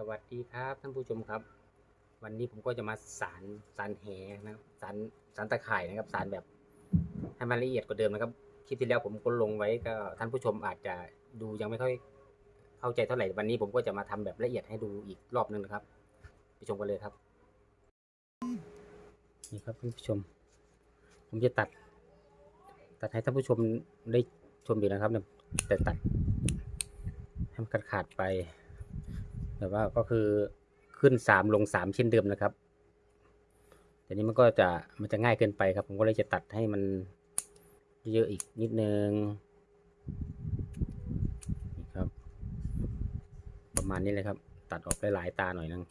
สวัสดีครับท่านผู้ชมครับ วันนี้ผมก็จะมาสารสารแหนะครับสารสารตะข่ายนะครับสารแบบให้มันละเอียดกว่าเดิมนะครับคลิปที่แล้วผมก็ลงไว้ก็ท่านผู้ชมอาจจะดูยังไม่ค่อยเข้าใจเท่าไหร่วันนี้ผมก็จะมาทำแบบละเอียดให้ดูอีกรอบนึงนะครับไปชมกันเลยครับนี่ครับท่านผู้ชม ผมจะตัด ตัดให้ท่านผู้ชมได้ชมดีนะครับเนี่ยแต่ตัดให้มันขาดๆไป แต่ว่าก็คือขึ้นสามลงสามเช่นเดิมนะครับแต่นี้มันก็จะมันจะง่ายเกินไปครับ ผมก็เลยจะตัดให้มันเยอะอีกนิดนึงนครับ ประมาณนี้เลยครับ ตัดออกหลายๆตาหน่อยนึง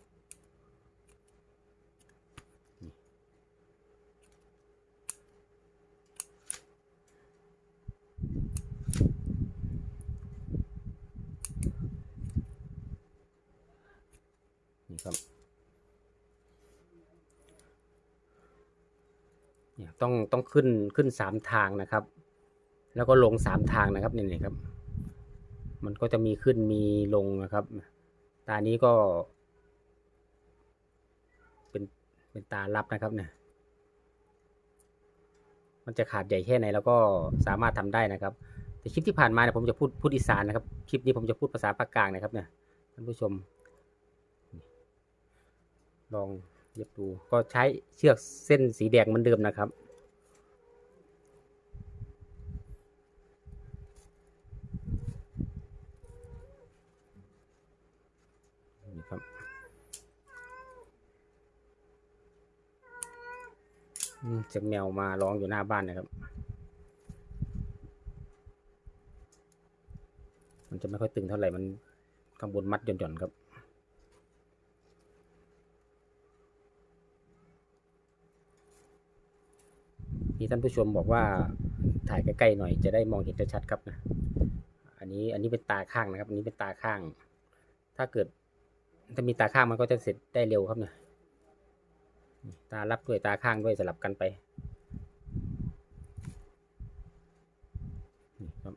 ครับเนี่ยต้องต้องขึ้นขึ้นสามทางนะครับ แล้วก็ลงสามทางนะครับนี่นี่ครับ มันก็จะมีขึ้นมีลงนะครับตานี้ก็ เป็นเป็นตาลับนะครับเนี่ยมันจะขาดใหญ่แค่ไหนแล้วก็สามารถทำได้นะครับแต่คลิปที่ผ่านมาเนี่ยผมจะพูดพูดอีสานนะครับ คลิปนี้ผมจะพูดภาษาภาคกลางนะครับเนี่ยท่านผู้ชม ลองเย็บดูก็ใช้เชือกเส้นสีแดงเหมือนเดิมนะครับ นี่ครับเสียงแมวมาร้องอยู่หน้าบ้านนะครับ มันจะไม่ค่อยตึงเท่าไหร่มันข้างบนมัดหย่อนๆครับ ที่ท่านผู้ชมบอกว่าถ่ายใกล้ๆหน่อยจะได้มองเห็นชัดๆครับนะ อันนี้อันนี้เป็นตาข้างนะครับ อันนี้เป็นตาข้าง ถ้าเกิดถ้ามีตาข้างมันก็จะเสร็จได้เร็วครับเนี่ยตารับด้วยตาข้างด้วยสลับกันไปครับ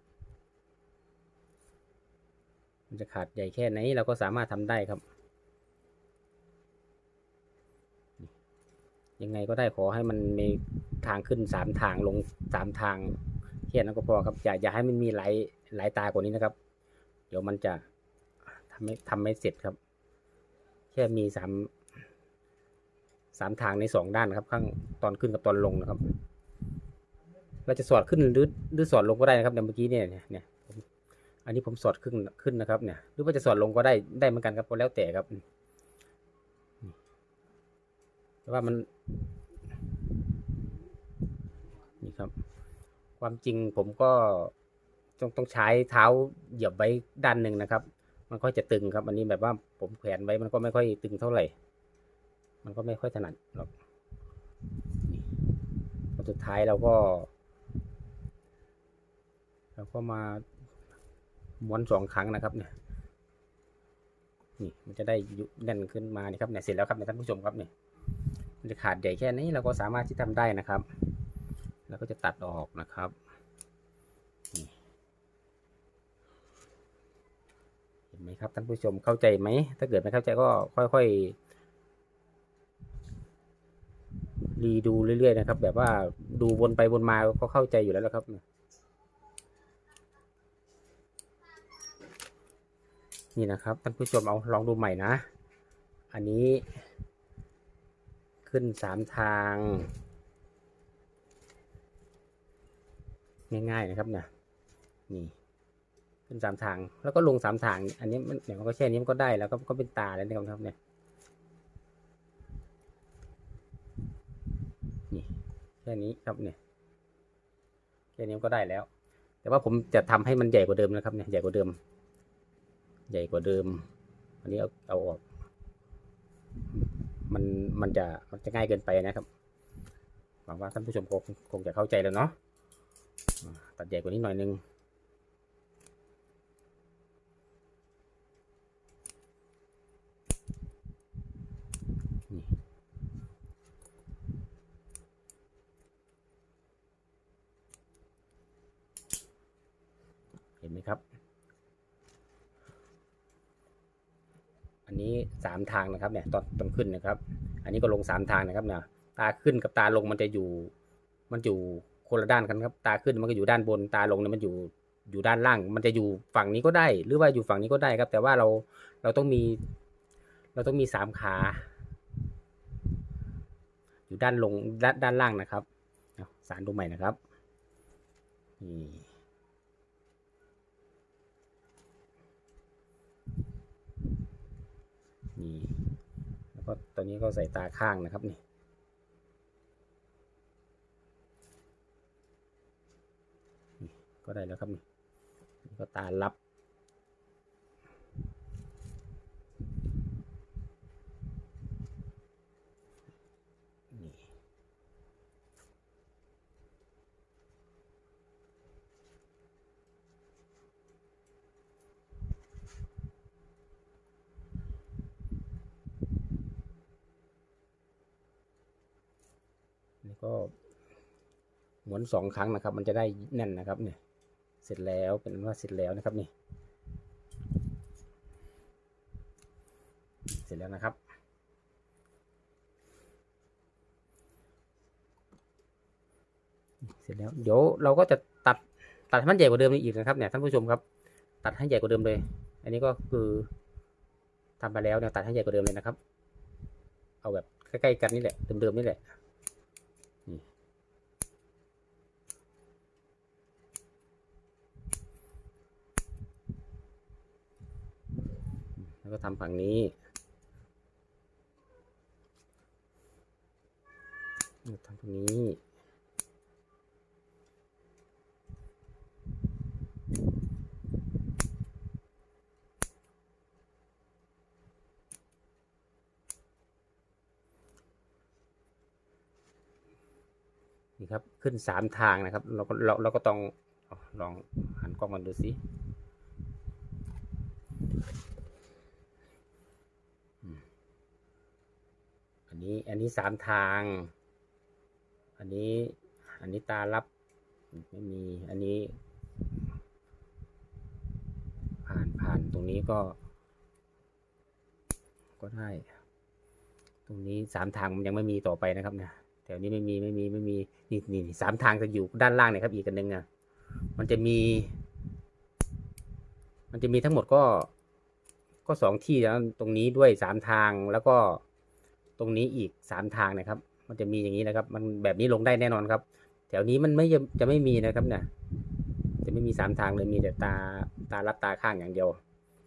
มันจะขาดใหญ่แค่ไหนเราก็สามารถทำได้ครับ ยังไงก็ได้ขอให้มันมี ทางขึ้นสามทางลงสามทางแค่นั้นก็พอครับ อย่าอย่าให้มันมีหลายหลายตากว่านี้นะครับ เดี๋ยวมันจะทำไม่ทำไม่เสร็จครับ แค่มีสามสามทางในสองด้านครับข้างตอนขึ้นกับตอนลงนะครับ เราจะสอดขึ้นหรือหรือสอดลงก็ได้นะครับแต่เมื่อกี้เนี่ยเนี่ยเนี่ยอันนี้ผมสอดขึ้นขึ้นนะครับเนี่ยหรือว่าจะสอดลงก็ได้ได้เหมือนกันครับก็แล้วแต่ครับแต่ว่ามัน ครับ ความจริงผมก็ต้องต้องใช้เท้าเหยียบไว้ด้านหนึ่งนะครับ มันก็จะตึงครับ อันนี้แบบว่าผมแขวนไว้มันก็ไม่ค่อยตึงเท่าไหร่ มันก็ไม่ค่อยถนัดหรอกนี่สุดท้ายเราก็เราก็มาม้วนสองครั้งนะครับเนี่ยนี่มันจะได้ยุแน่นขึ้นมานี่ครับเนี่ยเสร็จแล้วครับเนี่ยท่านผู้ชมครับเนี่ยมันจะขาดใหญ่แค่นี้เราก็สามารถที่ทำได้นะครับ แล้วก็จะตัดออกนะครับเห็นไหมครับท่านผู้ชมเข้าใจไหม ถ้าเกิดไม่เข้าใจก็ค่อยๆ รีดูเรื่อยๆนะครับ แบบว่าดูวนไปวนมาก็เข้าใจอยู่แล้วนะครับนี่นะครับท่านผู้ชมเอาลองดูใหม่นะ อันนี้ขึ้นสามทาง ง่ายๆนะครับเนี่ยนี่ขึ้นสามทาง แล้วก็ลงสามทาง อันนี้มันเนี่ยมันก็แค่นี้มันก็ได้แล้วก็ก็เป็นตาแล้วนะครับเนี่ยนี่แค่นี้ครับเนี่ยแค่นี้มันก็ได้แล้ว แต่ว่าผมจะทำให้มันใหญ่กว่าเดิมนะครับเนี่ยใหญ่กว่าเดิม ใหญ่กว่าเดิม อันนี้เอาเอาออก มันมันจะมันจะง่ายเกินไปนะครับหวังว่าท่านผู้ชมคงคงจะเข้าใจแล้วเนาะ ตัดใหญ่กว่านี้หน่อยนึงเห็นไหมครับ อันนี้สามทางนะครับเนี่ยตอนตอนขึ้นนะครับ อันนี้ก็ลงสามทางนะครับเนี่ยตาขึ้นกับตาลงมันจะอยู่มันอยู่ คนละด้านกันครับ ตาขึ้นมันก็อยู่ด้านบน ตาลงเนี่ยมันอยู่อยู่ด้านล่าง มันจะอยู่ฝั่งนี้ก็ได้ หรือว่าอยู่ฝั่งนี้ก็ได้ครับ แต่ว่าเราเราต้องมี เราต้องมีสามขา อยู่ด้านลงด้านด้านล่างนะครับเอาสารดูใหม่นะครับนี่นี่แล้วก็ตอนนี้ก็ใส่ตาข้างนะครับนี่นี่ ก็ได้แล้วครับนี่ก็ตาลับนี่นี่ก็หมุนสองครั้งนะครับ มันจะได้แน่นนะครับเนี่ย เสร็จแล้วเป็นว่าเสร็จแล้วนะครับนี่ เสร็จแล้วนะครับ เสร็จแล้วเดี๋ยวเราก็จะตัดตัดให้มันใหญ่กว่าเดิมอีกนะครับเนี่ยท่านผู้ชมครับ ตัดให้ใหญ่กว่าเดิมเลย อันนี้ก็คือทำไปแล้วเนี่ยตัดให้ใหญ่กว่าเดิมเลยนะครับ เอาแบบใกล้ๆกันนี่แหละเดิมๆนี่แหละ แล้วก็ทำฝั่งนี้ทำฝั่งนี้นี่ครับขึ้นสามทางนะครับ เราก็เราเราก็ต้องอลองหันกล้องมาดูสิอืมอั นี้ อันนี้สามทาง อันนี้ อันนี้ตารับ ไม่มี อันนี้ ผ่านผ่านตรงนี้ก็ ก็ได้ ตรงนี้สามทางมันยังไม่มีต่อไปนะครับเนี่ยแถวนี้ไม่มีไม่มีไม่มีนี่นี่สามทางจะอยู่ด้านล่างเนี่ยครับ อีกอันหนึ่งอะ มันจะมี มันจะมีทั้งหมดก็ก็สองที่แล้วตรงนี้ด้วยสามทางแล้วก็ ตรงนี้อีกสามทางนะครับ มันจะมีอย่างนี้นะครับ มันแบบนี้ลงได้แน่นอนครับ แถวนี้มันไม่จะไม่มีนะครับเนี่ย จะไม่มีสามทางเลยมีแต่ตาตารับตาข้างอย่างเดียว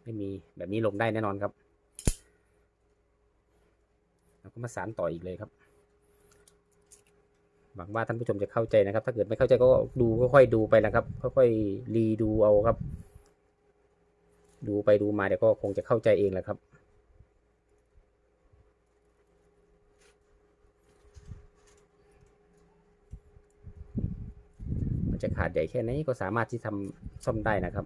ไม่มีแบบนี้ลงได้แน่นอนครับแล้วก็มาสานต่ออีกเลยครับหวังว่าท่านผู้ชมจะเข้าใจนะครับ ถ้าเกิดไม่เข้าใจก็ดูค่อยๆดูไปนะครับ ค่อยๆรีดูเอาครับ ดูไปดูมาเดี๋ยวก็คงจะเข้าใจเองแหละครับ มันจะขา ดใหญ่แค่ไหนก็สามารถที่ทำซ่อมได้นะครับ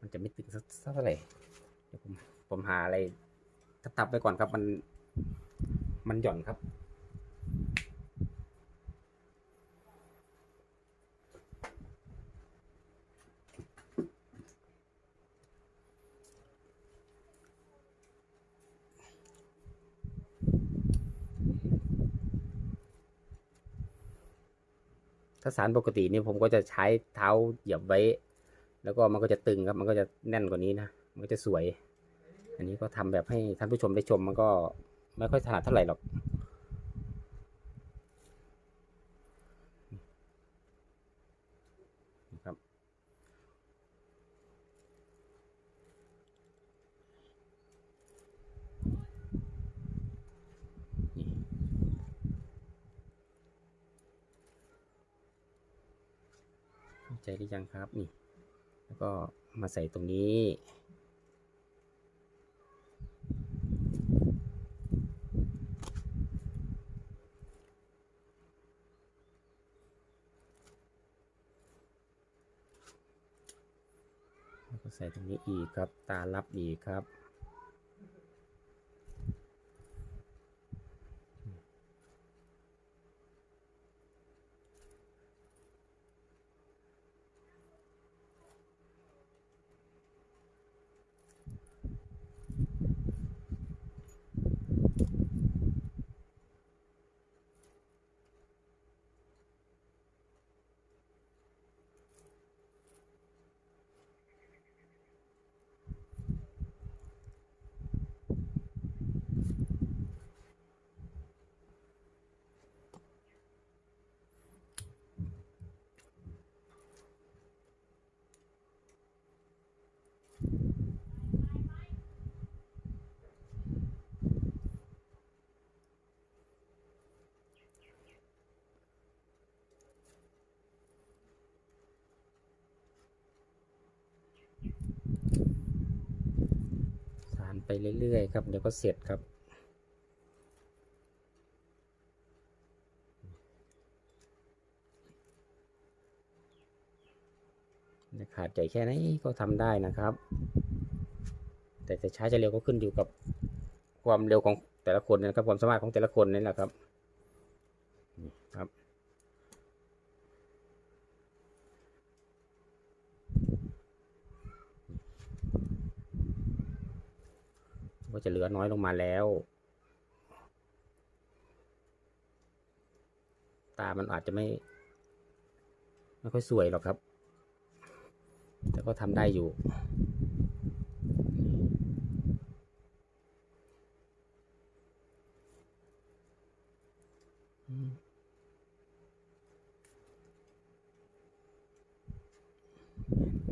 มันจะไม่ตึงสักเท่าไหร่เดี๋ยวผมผมหาอะไรทับๆไปก่อนครับมันมันหย่อนครับ ถ้าสารปกตินี่ผมก็จะใช้เท้าเหยียบไว้ แล้วก็มันก็จะตึงครับ มันก็จะแน่นกว่านี้นะ มันก็จะสวย อันนี้ก็ทำแบบให้ท่านผู้ชมได้ชมมันก็ไม่ค่อยถนัดเท่าไหร่หรอก ครับ นี่เข้า ใจหรือยังครับนี่ แล้วก็มาใส่ตรงนี้ แล้วก็ใส่ตรงนี้อีกครับ ตาลับอีกครับ น ไปเรื่อยๆครับ เดี๋ยวก็เสร็จครับ ขาดใจแค่ไหนก็ทำได้นะครับ แต่จะช้าจะเร็วก็ขึ้นอยู่กับความเร็วของแต่ละคนนะครับความสามารถของแต่ละคนนี่แหละครับนี่ครับ ก็ จะเหลือน้อยลงมาแล้ว ตามันอาจจะไม่ ไม่ค่อยสวยหรอกครับ แต่ก็ทำได้อยู่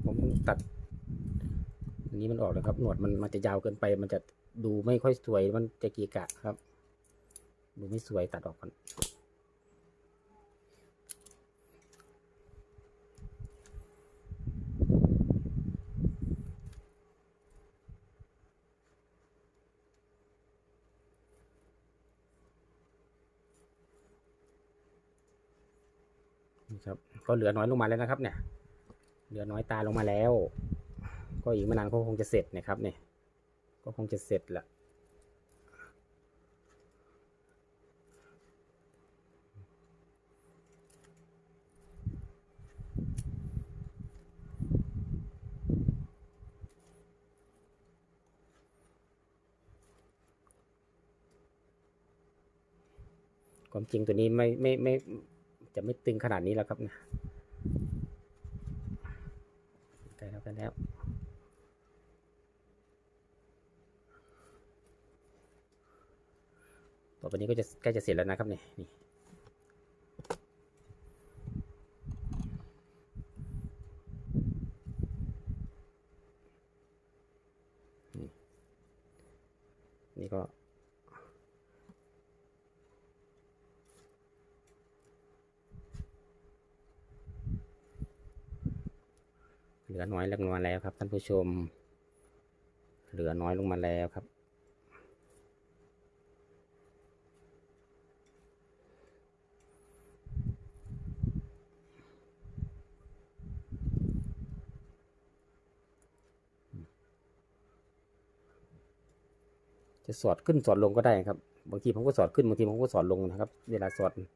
ผมตัด อันนี้มันออกเลยครับ หนวดมันมันจะยาวเกินไปมันจะ ดูไม่ค่อยสวยมันจะกีกะครับ ดูไม่สวยตัดออกก่อนนี่ครับก็เหลือน้อยลงมาแล้วนะครับเนี่ย เหลือน้อยตาลงมาแล้ว ก็อีกไม่นานก็คงจะเสร็จนะครับเนี่ย ก็คงจะเสร็จละความจริงตัวนี้ไม่ไม่ไม่จะไม่ตึงขนาดนี้แล้วครับนะใกล้แล้วใกล้แล้ว ต่อไปนี้ก็จะใกล้จะเสร็จแล้วนะครับเนี่ยนี่นี่นี่ก็เหลือน้อยลงมาแล้วครับท่านผู้ชม เหลือน้อยลงมาแล้วครับ จะสอดขึ้นสอดลงก็ได้ครับ บางทีผมก็สอดขึ้นบางทีผมก็สอดลงนะครับ เวลาสอดนี่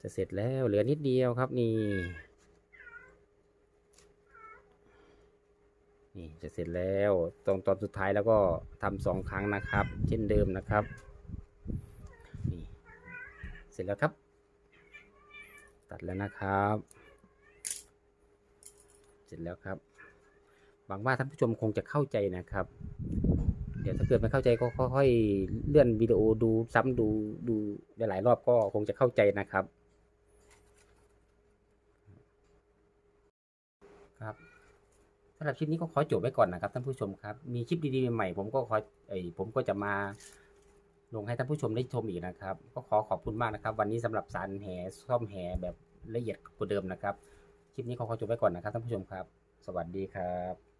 จะเสร็จแล้วเหลือนิดเดียวครับนี่นี่จะเสร็จแล้วตรงตอนสุดท้ายแล้วก็ทำสองครั้งนะครับ เช่นเดิมนะครับนี่เสร็จแล้วครับ ตัดแล้วนะครับ ร็จแล้วครับหวังว่าท่านผู้ชมคงจะเข้าใจนะครับ เดี๋ยวถ้าเกิดไม่เข้าใจก็ค่อยๆเลื่อนวิดีโอดูซ้ำดูดูหลายๆรอบก็คงจะเข้าใจนะครับ ครับสำหรับคลิปนี้ก็ขอจบไว้ก่อนนะครับท่านผู้ชมครับ มีคลิปดีๆใหม่ๆผมก็ขอไอผมก็จะมาลงให้ท่านผู้ชมได้ชมอีกนะครับ ก็ขอขอบคุณมากนะครับ วันนี้สำหรับสารแหซ่อมแหแบบละเอียดกว่าเดิมนะครับ คลิปนี้ขอขอจบไว้ก่อนนะครับท่านผู้ชมครับ สวัสดีครับ